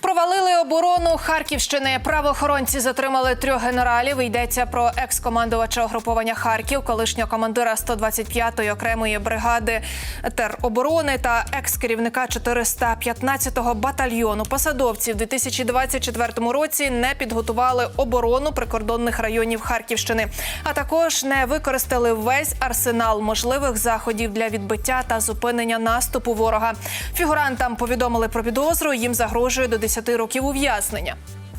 Провалили оборону Харківщини. Правоохоронці затримали трьох генералів. Йдеться про екс-командувача угруповання Харків, колишнього командира 125-ї окремої бригади тероборони та екс-керівника 415-го батальйону. Посадовці в 2024 році не підготували оборону прикордонних районів Харківщини, а також не використали весь арсенал можливих заходів для відбиття та зупинення наступу ворога. Фігурантам повідомили про підозру. Їм загрожує до 10 років ув'язнення.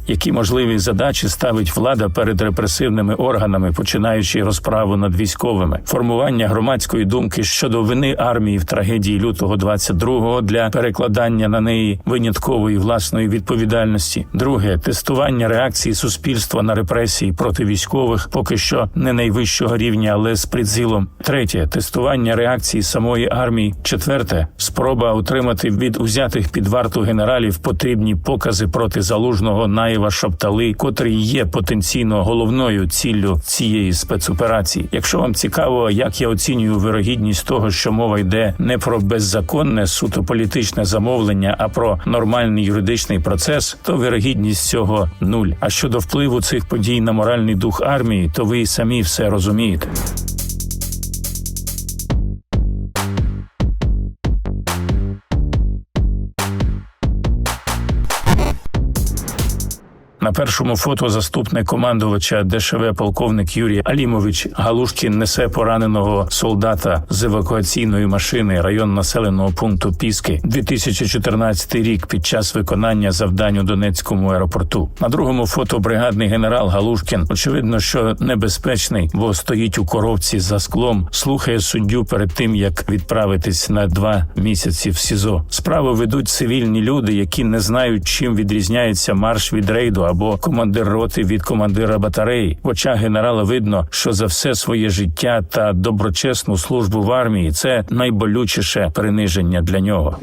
Які можливі задачі ставить влада перед репресивними органами, починаючи розправу над військовими, формування громадської думки щодо вини армії в трагедії лютого 22-го для перекладання на неї виняткової власної відповідальності. Друге тестування реакції суспільства на репресії проти військових, поки що не найвищого рівня, але з прицілом. Третє тестування реакції самої армії. Четверте спроба отримати від узятих під варту генералів потрібні покази проти залужного Наєва Шаптали, котрий є потенційно головною ціллю цієї спецоперації. Якщо вам цікаво, як я оцінюю вирогідність того, що мова йде не про беззаконне суто політичне замовлення, а про нормальний юридичний процес, то вирогідність цього нуль. А щодо впливу цих подій на моральний дух армії, то ви самі все розумієте. На першому фото заступник командувача ДШВ полковник Юрій Алімович Галушкін несе пораненого солдата з евакуаційної машини район населеного пункту Піски 2014 рік під час виконання завдань у Донецькому аеропорту. На другому фото бригадний генерал Галушкін очевидно, що небезпечний, бо стоїть у коробці за склом, слухає суддю перед тим, як відправитись на два місяці в СІЗО. Справу ведуть цивільні люди, які не знають, чим відрізняється марш від рейду або командир роти від командира батареї. В очах генерала видно, що за все своє життя та доброчесну службу в армії це найболючіше приниження для нього.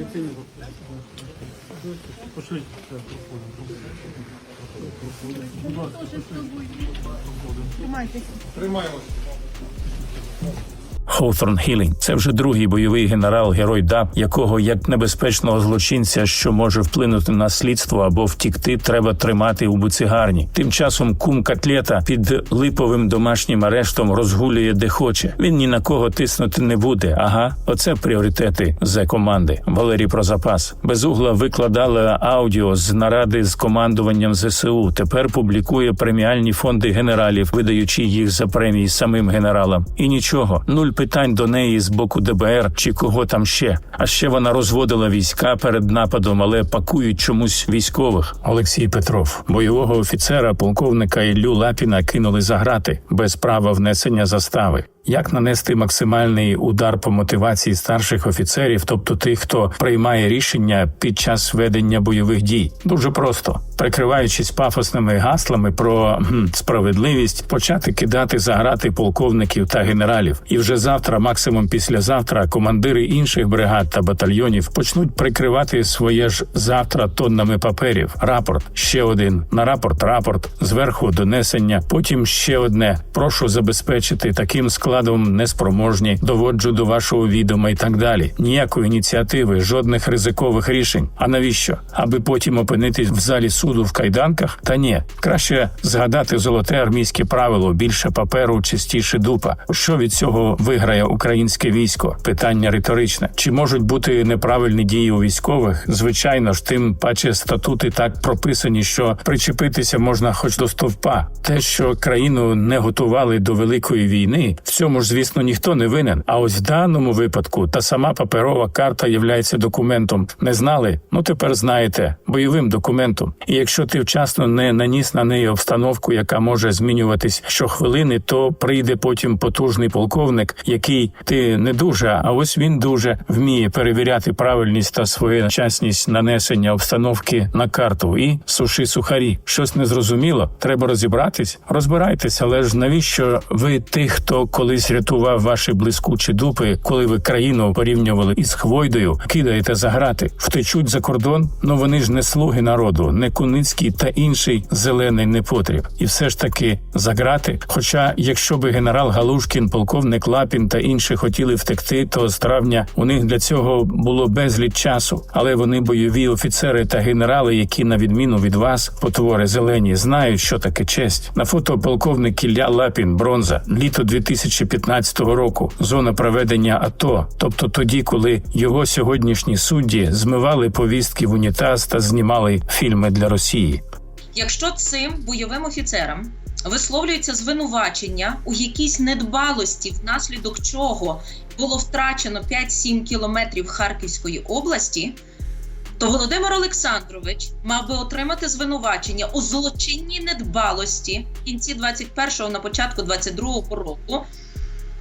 Хоуторн Хілінг. Це вже другий бойовий генерал, герой ДАП, якого як небезпечного злочинця, що може вплинути на слідство або втікти, треба тримати у буцигарні. Тим часом кум Котлета під липовим домашнім арештом розгулює де хоче. Він ні на кого тиснути не буде. Ага, оце пріоритети з команди. Валерій про запас. Безугла викладала аудіо з наради з командуванням ЗСУ. Тепер публікує преміальні фонди генералів, видаючи їх за премії самим генералам. І нічого, нуль питань до неї з боку ДБР чи кого там ще. А ще вона розводила війська перед нападом, але пакують чомусь військових. Олексій Петров, бойового офіцера, полковника Іллю Лапіна кинули за грати без права внесення застави. Як нанести максимальний удар по мотивації старших офіцерів, тобто тих, хто приймає рішення під час ведення бойових дій? Дуже просто прикриваючись пафосними гаслами про хм, справедливість, почати кидати за грати полковників та генералів. І вже завтра, максимум післязавтра, командири інших бригад та батальйонів почнуть прикривати своє ж завтра тоннами паперів. Рапорт ще один на рапорт, рапорт зверху донесення. Потім ще одне. Прошу забезпечити таким складом неспроможні, доводжу до вашого відома і так далі. Ніякої ініціативи, жодних ризикових рішень. А навіщо? Аби потім опинитись в залі суду в кайданках? Та ні, краще згадати золоте армійське правило: більше паперу, частіше дупа. Що від цього виграє українське військо? Питання риторичне. Чи можуть бути неправильні дії у військових? Звичайно ж, тим паче статути так прописані, що причепитися можна хоч до стовпа. Те, що країну не готували до великої війни, в цьому ж, звісно, ніхто не винен. А ось в даному випадку та сама паперова карта являється документом. Не знали? Ну тепер знаєте, бойовим документом. І якщо ти вчасно не наніс на неї обстановку, яка може змінюватись щохвилини, то прийде потім потужний полковник, який ти не дуже, а ось він дуже вміє перевіряти правильність та своєчасність нанесення обстановки на карту. І суши сухарі. Щось незрозуміло. Треба розібратись. Розбирайтесь, але ж навіщо ви тих, хто коли колись рятував ваші блискучі дупи, коли ви країну порівнювали із Хвойдою, кидаєте за грати, втечуть за кордон. Ну вони ж не слуги народу, не Куницький та інший зелений непотріб. І все ж таки за грати. Хоча, якщо би генерал Галушкін, полковник Лапін та інші хотіли втекти, то з травня у них для цього було безліч часу. Але вони бойові офіцери та генерали, які на відміну від вас, потвори зелені, знають, що таке честь. На фото полковник Ілля Лапін, бронза, літо 2015 року, зона проведення АТО, тобто тоді, коли його сьогоднішні судді змивали повістки в унітаз та знімали фільми для Росії. Якщо цим бойовим офіцерам висловлюється звинувачення у якійсь недбалості, внаслідок чого було втрачено 5-7 кілометрів Харківської області, то Володимир Олександрович мав би отримати звинувачення у злочинній недбалості в кінці 21-го на початку 22-го року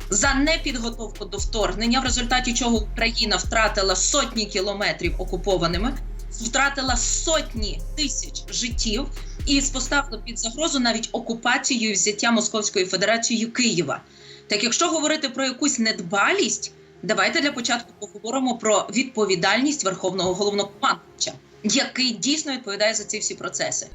за непідготовку до вторгнення, в результаті чого Україна втратила сотні кілометрів окупованими, втратила сотні тисяч життів і поставила під загрозу навіть окупацію і взяття Московською Федерацією Києва. Так якщо говорити про якусь недбалість, давайте для початку поговоримо про відповідальність Верховного головнокомандувача, який дійсно відповідає за ці всі процеси.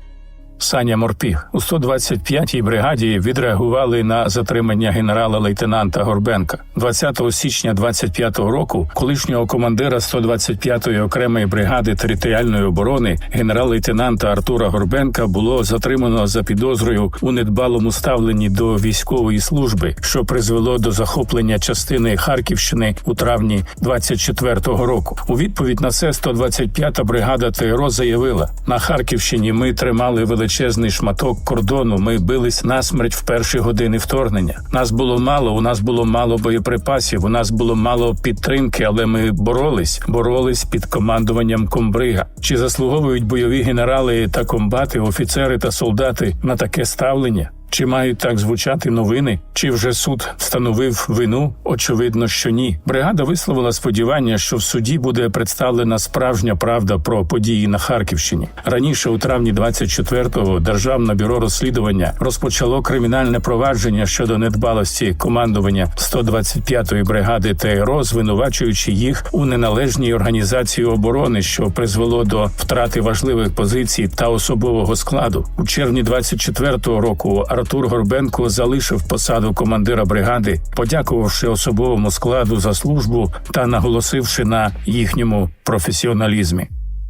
Саня Морпіг у 125-й бригаді відреагували на затримання генерала-лейтенанта Горбенка 20 січня 25-го року. Колишнього командира 125-ї окремої бригади територіальної оборони генерал-лейтенанта Артура Горбенка було затримано за підозрою у недбалому ставленні до військової служби, що призвело до захоплення частини Харківщини у травні 24-го року. У відповідь на це 125-та бригада ТРО заявила: на Харківщині ми тримали величезний шматок кордону. Ми бились насмерть в перші години вторгнення. Нас було мало, у нас було мало боєприпасів, у нас було мало підтримки, але ми боролись, боролись під командуванням комбрига. Чи заслуговують бойові генерали та комбати, офіцери та солдати на таке ставлення? Чи мають так звучати новини? Чи вже суд встановив вину? Очевидно, що ні. Бригада висловила сподівання, що в суді буде представлена справжня правда про події на Харківщині. Раніше, у травні 24-го, державне бюро розслідування розпочало кримінальне провадження щодо недбалості командування 125-ї бригади ТРО, звинувачуючи їх у неналежній організації оборони, що призвело до втрати важливих позицій та особового складу. У червні 24-го року Артур Горбенко залишив посаду командира бригади, подякувавши особовому складу за службу та наголосивши на їхньому професіоналізмі.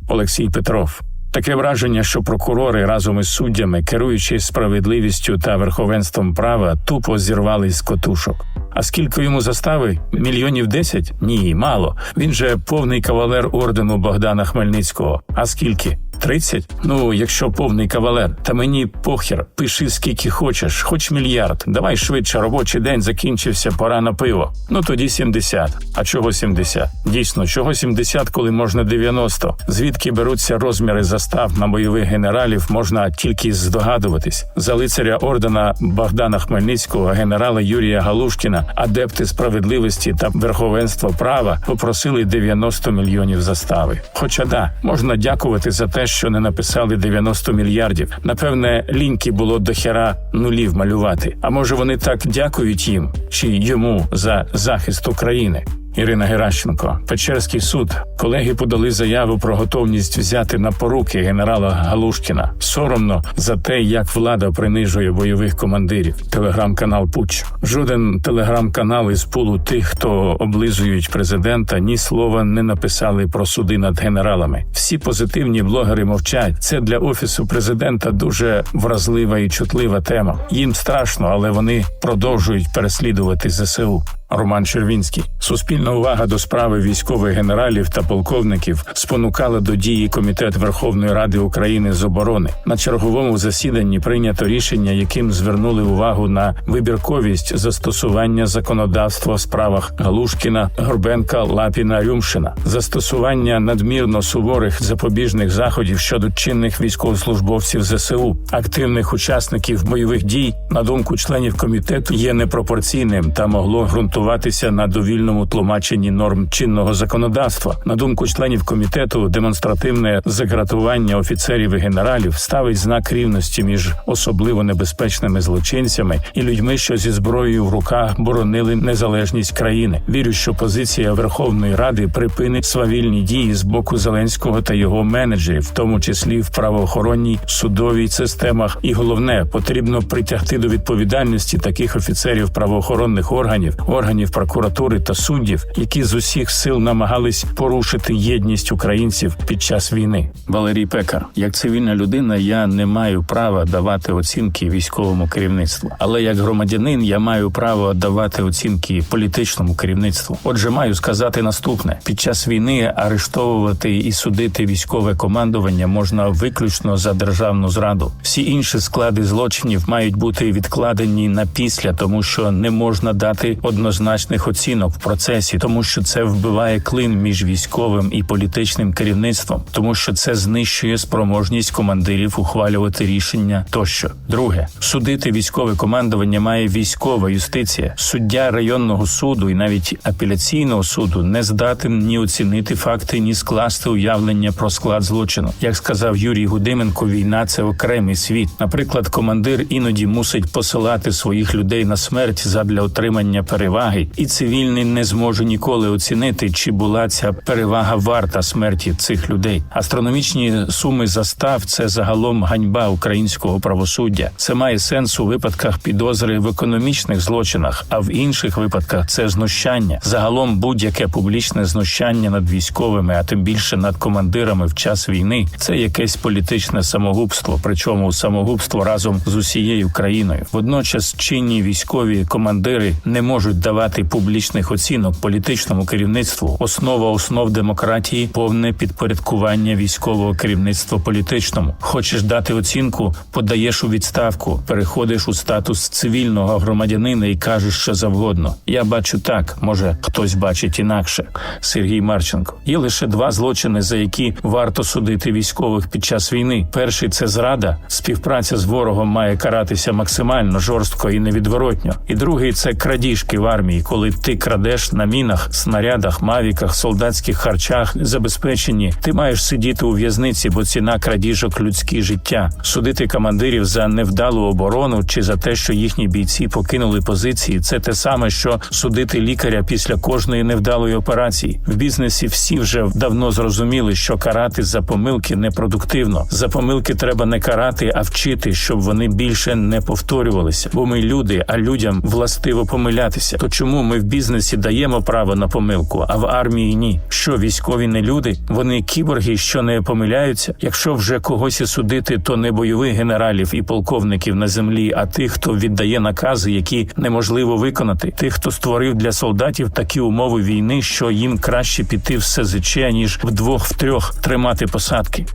Олексій Петров. Таке враження, що прокурори разом із суддями, керуючись справедливістю та верховенством права, тупо зірвались з котушок. А скільки йому застави? Мільйонів десять? Ні, мало. Він же повний кавалер ордену Богдана Хмельницького. А скільки? Тридцять? Ну, якщо повний кавалер, та мені похер, пиши скільки хочеш, хоч мільярд. Давай швидше робочий день закінчився, пора на пиво. Ну тоді 70. А чого 70? Дійсно, чого 70, коли можна 90? Звідки беруться розміри застав на бойових генералів, можна тільки здогадуватись. За лицаря ордена Богдана Хмельницького, генерала Юрія Галушкіна, адепти справедливості та верховенства права попросили 90 мільйонів застави. Хоча да, можна дякувати за те, що не написали 90 мільярдів. Напевне, ліньки було до хера нулів малювати. А може вони так дякують їм чи йому за захист України? Ірина Геращенко, Печерський суд. Колеги подали заяву про готовність взяти на поруки генерала Галушкіна. Соромно за те, як влада принижує бойових командирів. Телеграм-канал Пуч. Жоден телеграм-канал із пулу тих, хто облизують президента, ні слова не написали про суди над генералами. Всі позитивні блогери мовчать. Це для офісу президента дуже вразлива і чутлива тема. Їм страшно, але вони продовжують переслідувати ЗСУ. Роман Червінський. Суспільна увага до справи військових генералів та полковників спонукала до дії Комітет Верховної Ради України з оборони. На черговому засіданні прийнято рішення, яким звернули увагу на вибірковість застосування законодавства в справах Галушкіна, Горбенка, Лапіна, Рюмшина, застосування надмірно суворих запобіжних заходів щодо чинних військовослужбовців ЗСУ, активних учасників бойових дій, на думку членів комітету, є непропорційним та могло ґрунтовно ґрунтуватися на довільному тлумаченні норм чинного законодавства. На думку членів комітету, демонстративне загратування офіцерів і генералів ставить знак рівності між особливо небезпечними злочинцями і людьми, що зі зброєю в руках боронили незалежність країни. Вірю, що позиція Верховної Ради припинить свавільні дії з боку Зеленського та його менеджерів, в тому числі в правоохоронній судовій системах. І головне, потрібно притягти до відповідальності таких офіцерів правоохоронних органів, органів прокуратури та суддів, які з усіх сил намагались порушити єдність українців під час війни. Валерій Пекар, як цивільна людина, я не маю права давати оцінки військовому керівництву, але як громадянин я маю право давати оцінки політичному керівництву. Отже, маю сказати наступне: під час війни арештовувати і судити військове командування можна виключно за державну зраду. Всі інші склади злочинів мають бути відкладені на після, тому що не можна дати однозначних оцінок в процесі, тому що це вбиває клин між військовим і політичним керівництвом, тому що це знищує спроможність командирів ухвалювати рішення тощо. Друге, судити військове командування має військова юстиція. Суддя районного суду і навіть апеляційного суду не здатен ні оцінити факти, ні скласти уявлення про склад злочину. Як сказав Юрій Гудименко, війна це окремий світ. Наприклад, командир іноді мусить посилати своїх людей на смерть задля отримання переваги, і цивільний не зможе ніколи оцінити, чи була ця перевага варта смерті цих людей. Астрономічні суми застав це загалом ганьба українського правосуддя. Це має сенс у випадках підозри в економічних злочинах, а в інших випадках це знущання. Загалом будь-яке публічне знущання над військовими, а тим більше над командирами в час війни, це якесь політичне самогубство, причому самогубство разом з усією країною. Водночас чинні військові командири не можуть давати публічних оцінок політичному керівництву. Основа основ демократії повне підпорядкування військового керівництва політичному. Хочеш дати оцінку, подаєш у відставку, переходиш у статус цивільного громадянина і кажеш що завгодно. Я бачу так, може хтось бачить інакше. Сергій Марченко. Є лише два злочини, за які варто судити військових під час війни. Перший це зрада. Співпраця з ворогом має каратися максимально жорстко і невідворотньо. І другий це крадіжки армії, коли ти крадеш на мінах, снарядах, мавіках, солдатських харчах, забезпеченні. Ти маєш сидіти у в'язниці, бо ціна крадіжок людські життя. Судити командирів за невдалу оборону чи за те, що їхні бійці покинули позиції. Це те саме, що судити лікаря після кожної невдалої операції. В бізнесі всі вже давно зрозуміли, що карати за помилки непродуктивно. За помилки треба не карати, а вчити, щоб вони більше не повторювалися. Бо ми люди, а людям властиво помилятися. Чому ми в бізнесі даємо право на помилку, а в армії ні? Що військові не люди? Вони кіборги, що не помиляються. Якщо вже когось і судити, то не бойових генералів і полковників на землі, а тих, хто віддає накази, які неможливо виконати, тих, хто створив для солдатів такі умови війни, що їм краще піти в СЗЧ, ніж вдвох втрьох тримати посадки.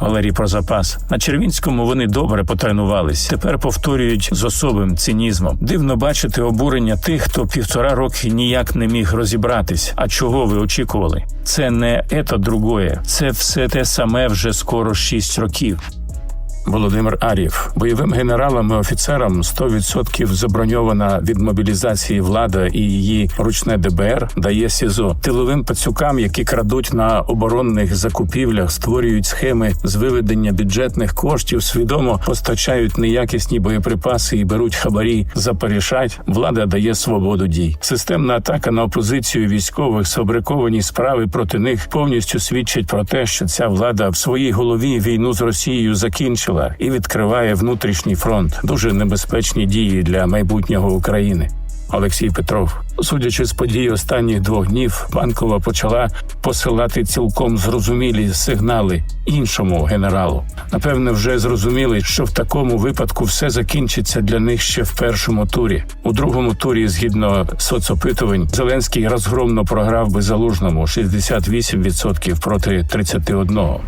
Валерій про запас на Червінському вони добре потренувались. Тепер повторюють з особим цинізмом. Дивно бачити обурення тих, хто півтора роки ніяк не міг розібратись. А чого ви очікували? Це не ето другое, це все те саме вже скоро шість років. Володимир Ар'єв бойовим генералам і офіцерам 100% заброньована від мобілізації влада і її ручне ДБР дає СІЗО тиловим пацюкам, які крадуть на оборонних закупівлях, створюють схеми з виведення бюджетних коштів, свідомо постачають неякісні боєприпаси і беруть хабарі за порішать. Влада дає свободу дій. Системна атака на опозицію військових, сфабриковані справи проти них повністю свідчать про те, що ця влада в своїй голові війну з Росією закінчила і відкриває внутрішній фронт. Дуже небезпечні дії для майбутнього України. Олексій Петров, судячи з подій останніх двох днів, банкова почала посилати цілком зрозумілі сигнали іншому генералу. Напевне, вже зрозуміли, що в такому випадку все закінчиться для них ще в першому турі. У другому турі, згідно соцопитувань, Зеленський розгромно програв би залужному 68% проти 31%.